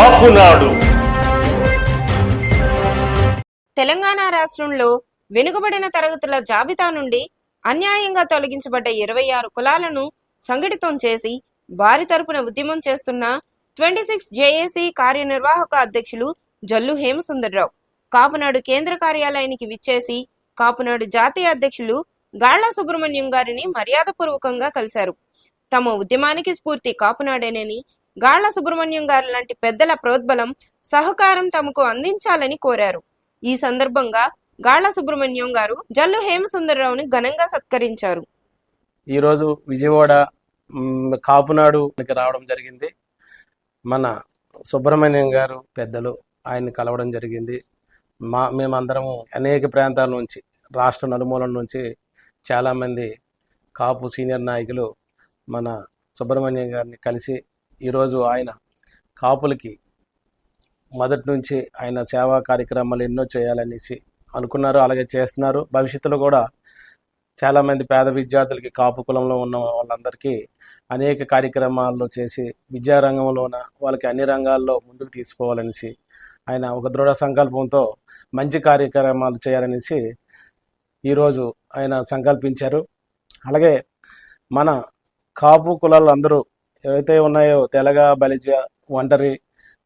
కాపునాడు తెలంగాణ రాష్ట్రంలో వెనుకబడిన తరగతుల జాబితా నుండి అన్యాయంగా తొలగించబడ్డ ఇరవై ఆరు కులాలను సంఘటితం చేసి వారి తరపున ఉద్యమం చేస్తున్న ట్వంటీ సిక్స్ జేఏసీ కార్యనిర్వాహక అధ్యక్షులు జల్లు హేమసుందర్రావు. కాపునాడు కేంద్ర కార్యాలయానికి విచ్చేసి కాపునాడు జాతీయ అధ్యక్షులు గాళ్ళ సుబ్రహ్మణ్యం గారిని మర్యాదపూర్వకంగా కలిశారు. తమ ఉద్యమానికి స్ఫూర్తి కాపునాడేనని గాళ్ళ సుబ్రహ్మణ్యం గారు లాంటి పెద్దల ప్రోద్బలం సహకారం తమకు అందించాలని కోరారు. ఈ సందర్భంగా గాళ్ళ సుబ్రహ్మణ్యం గారు జల్లు హేమసుందరరావుని ఘనంగా సత్కరించారు. ఈరోజు విజయవాడ కాపునాడు రావడం జరిగింది. మన సుబ్రహ్మణ్యం గారు పెద్దలు ఆయన్ని కలవడం జరిగింది. మా మేమందరము అనేక ప్రాంతాల నుంచి రాష్ట్ర నలుమూలం నుంచి చాలామంది కాపు సీనియర్ నాయకులు మన సుబ్రహ్మణ్యం గారిని కలిసి ఈరోజు ఆయన కాపులకి మొదటి నుంచి ఆయన సేవా కార్యక్రమాలు ఎన్నో చేయాలనేసి అనుకున్నారు అలాగే చేస్తున్నారు. భవిష్యత్తులో కూడా చాలామంది పేద విద్యార్థులకి కాపు కులంలో ఉన్న వాళ్ళందరికీ అనేక కార్యక్రమాల్లో చేసి విద్యారంగంలోన వాళ్ళకి అన్ని రంగాల్లో ముందుకు తీసుకోవాలనేసి ఆయన ఒక దృఢ సంకల్పంతో మంచి కార్యక్రమాలు చేయాలనేసి ఈరోజు ఆయన సంకల్పించారు. అలాగే మన కాపు కులాలు అందరూ ఏవైతే ఉన్నాయో తెలగ బలిజ ఒంటరి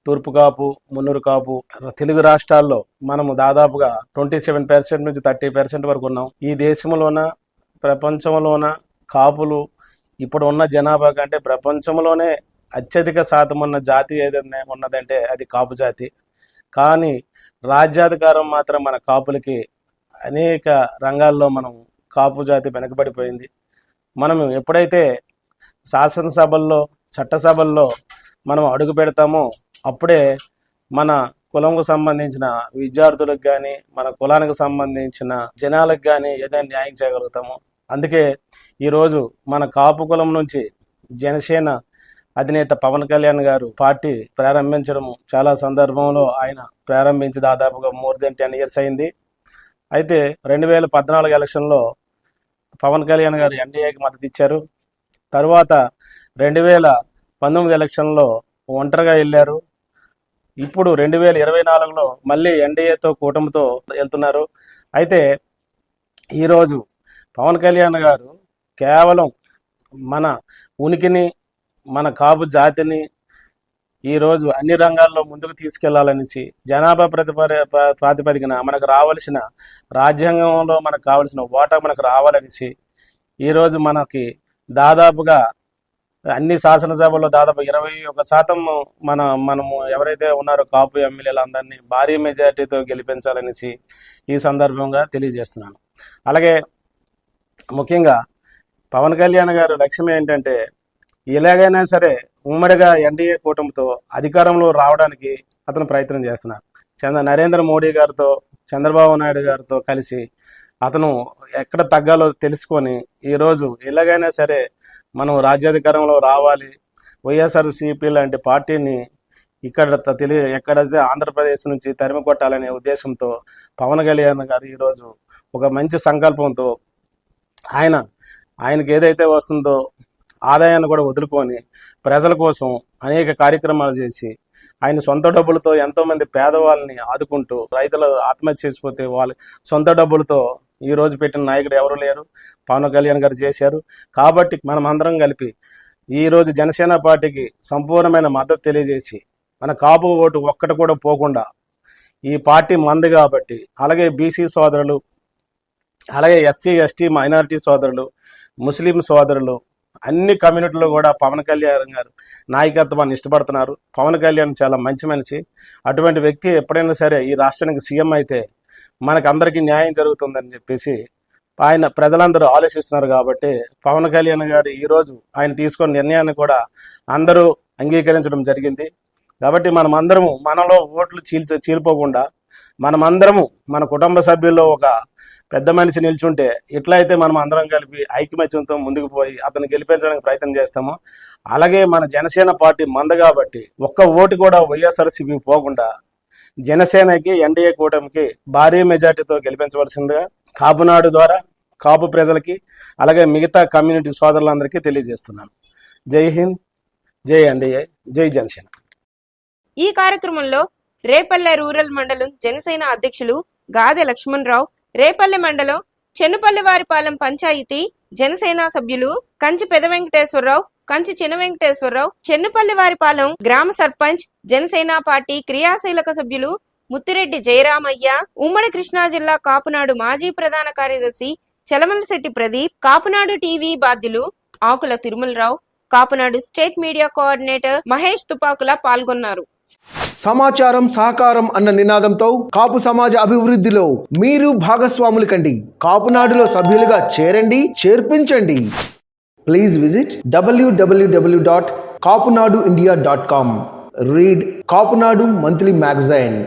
తూర్పు కాపు మున్నూరు కాపు తెలుగు రాష్ట్రాల్లో మనము దాదాపుగా ట్వంటీ సెవెన్ పర్సెంట్ నుంచి థర్టీ పర్సెంట్ వరకు ఉన్నాం. ఈ దేశంలోన ప్రపంచంలోన కాపులు ఇప్పుడు ఉన్న జనాభా కంటే ప్రపంచంలోనే అత్యధిక శాతం ఉన్న జాతి ఏదైనా ఉన్నదంటే అది కాపు జాతి. కానీ రాజ్యాధికారం మాత్రం మన కాపులకి అనేక రంగాల్లో మనం కాపు జాతి వెనకబడిపోయింది. మనం ఎప్పుడైతే శాసనసభల్లో చట్టసభల్లో మనం అడుగు పెడతామో అప్పుడే మన కులంకు సంబంధించిన విద్యార్థులకు కానీ మన కులానికి సంబంధించిన జనాలకు కానీ ఏదైనా న్యాయం చేయగలుగుతాము. అందుకే ఈరోజు మన కాపు కులం నుంచి జనసేన అధినేత పవన్ కళ్యాణ్ గారు పార్టీ ప్రారంభించడం చాలా సందర్భంలో ఆయన ప్రారంభించి దాదాపుగా మోర్ దెన్ టెన్ ఇయర్స్ అయింది. అయితే రెండు వేల పద్నాలుగు ఎలక్షన్లో పవన్ కళ్యాణ్ గారు ఎన్డీఏకి మద్దతు ఇచ్చారు తర్వాత రెండు వేల పంతొమ్మిది ఎలక్షన్లో ఒంటరిగా వెళ్ళారు. ఇప్పుడు రెండు వేల ఇరవై నాలుగులో మళ్ళీ ఎన్డీఏతో కూటమితో వెళ్తున్నారు. అయితే ఈరోజు పవన్ కళ్యాణ్ గారు కేవలం మన ఉనికిని మన కాపు జాతిని ఈరోజు అన్ని రంగాల్లో ముందుకు తీసుకెళ్ళాలనేసి జనాభా ప్రతిప ప్రాతిపదికన మనకు రావాల్సిన రాజ్యాంగంలో మనకు కావలసిన ఓటా మనకు రావాలనేసి ఈరోజు మనకి దాదాపుగా అన్ని శాసనసభల్లో దాదాపు ఇరవై ఒక శాతం మన మనము ఎవరైతే ఉన్నారో కాపు ఎమ్మెల్యేలు అందరినీ భారీ మెజార్టీతో గెలిపించాలనేసి ఈ సందర్భంగా తెలియజేస్తున్నాను. అలాగే ముఖ్యంగా పవన్ కళ్యాణ్ గారు లక్ష్యం ఏంటంటే ఎలాగైనా సరే ఉమ్మడిగా ఎన్డీఏ కూటమితో అధికారంలో రావడానికి అతను ప్రయత్నం చేస్తున్నారు. చంద్ర నరేంద్ర మోడీ గారితో చంద్రబాబు నాయుడు గారితో కలిసి అతను ఎక్కడ తగ్గాలో తెలుసుకొని ఈరోజు ఎలాగైనా సరే మనం రాజ్యాధికారంలో రావాలి. వైఎస్ఆర్సీపీ లాంటి పార్టీని ఇక్కడ తెలి ఎక్కడైతే ఆంధ్రప్రదేశ్ నుంచి తరిమి కొట్టాలనే ఉద్దేశంతో పవన్ కళ్యాణ్ గారు ఈరోజు ఒక మంచి సంకల్పంతో ఆయన ఆయనకి ఏదైతే వస్తుందో ఆదాయాన్ని కూడా వదులుకొని ప్రజల కోసం అనేక కార్యక్రమాలు చేసి ఆయన సొంత డబ్బులతో ఎంతో మంది పేదవాళ్ళని ఆదుకుంటూ రైతులు ఆత్మహత్య చేసిపోతే వాళ్ళ సొంత డబ్బులతో ఈ రోజు పెట్టిన నాయకుడు ఎవరు లేరు? పవన్ కళ్యాణ్ గారు చేశారు. కాబట్టి మనం అందరం కలిపి ఈ రోజు జనసేన పార్టీకి సంపూర్ణమైన మద్దతు తెలియజేసి మన కాపు ఓటు ఒక్కటి కూడా పోకుండా ఈ పార్టీ మంది కాబట్టి అలాగే బీసీ సోదరులు అలాగే ఎస్సీ ఎస్టీ మైనారిటీ సోదరులు ముస్లిం సోదరులు అన్ని కమ్యూనిటీలో కూడా పవన్ కళ్యాణ్ గారు నాయకత్వాన్ని ఇష్టపడుతున్నారు. పవన్ కళ్యాణ్ చాలా మంచి మనిషి. అటువంటి వ్యక్తి ఎప్పుడైనా సరే ఈ రాష్ట్రానికి సీఎం అయితే మనకు అందరికీ న్యాయం జరుగుతుందని చెప్పేసి ఆయన ప్రజలందరూ ఆలోచిస్తున్నారు కాబట్టి పవన్ కళ్యాణ్ గారు ఈరోజు ఆయన తీసుకున్న నిర్ణయాన్ని కూడా అందరూ అంగీకరించడం జరిగింది. కాబట్టి మనం అందరము మనలో ఓట్లు చీల్చ చీలిపోకుండా మనమందరము మన కుటుంబ సభ్యుల్లో ఒక పెద్ద మనిషి నిల్చుంటే ఎట్లా అయితే మనం అందరం కలిపి ఐక్యమత్యంతో ముందుకు పోయి అతను గెలిపించడానికి ప్రయత్నం చేస్తామో అలాగే మన జనసేన పార్టీ మంద కాబట్టి ఒక్క ఓటు కూడా వైఎస్ఆర్సీపీ పోకుండా జనసేనకి ఎన్డీఏ కూటమికి భారీ మెజార్టీతో గెలిపించవలసిందిగా కాపునాడు ద్వారా కాపు ప్రజలకి అలాగే మిగతా కమ్యూనిటీ సోదరులందరికీ తెలియజేస్తున్నాను. జై హింద్ జై ఎన్డీఏ జై జనసేన. ఈ కార్యక్రమంలో రేపల్లె రూరల్ మండలం జనసేన అధ్యక్షులు గాదె లక్ష్మణరావు రేపల్లె మండలం చెన్నుపల్లివారిపాలెం పంచాయతీ జనసేన సభ్యులు కంచి పెద వెంకటేశ్వరరావు కంచి చిన్న వెంకటేశ్వరరావు చెన్నుపల్లివారిపాలెం గ్రామ సర్పంచ్ జనసేన పార్టీ క్రియాశీలక సభ్యులు ముత్తిరెడ్డి జయరామయ్య ఉమ్మడి కృష్ణా జిల్లా కాపునాడు మాజీ ప్రధాన కార్యదర్శి చలమలశెట్టి ప్రదీప్ కాపునాడు టీవీ బాధ్యులు Akula Tirumalarao Kapunadu state media coordinator Mahesh Tupakula పాల్గొన్నారు. సమాచారం సహకారం అన్న నినాదంతో కాపు సమాజ అభివృద్ధిలో మీరు భాగస్వాములు కండి. కాపునాడులో సభ్యులుగా చేరండి చేర్పించండి. Please visit WWW dot Kapunadu India dot com read Kapunadu monthly magazine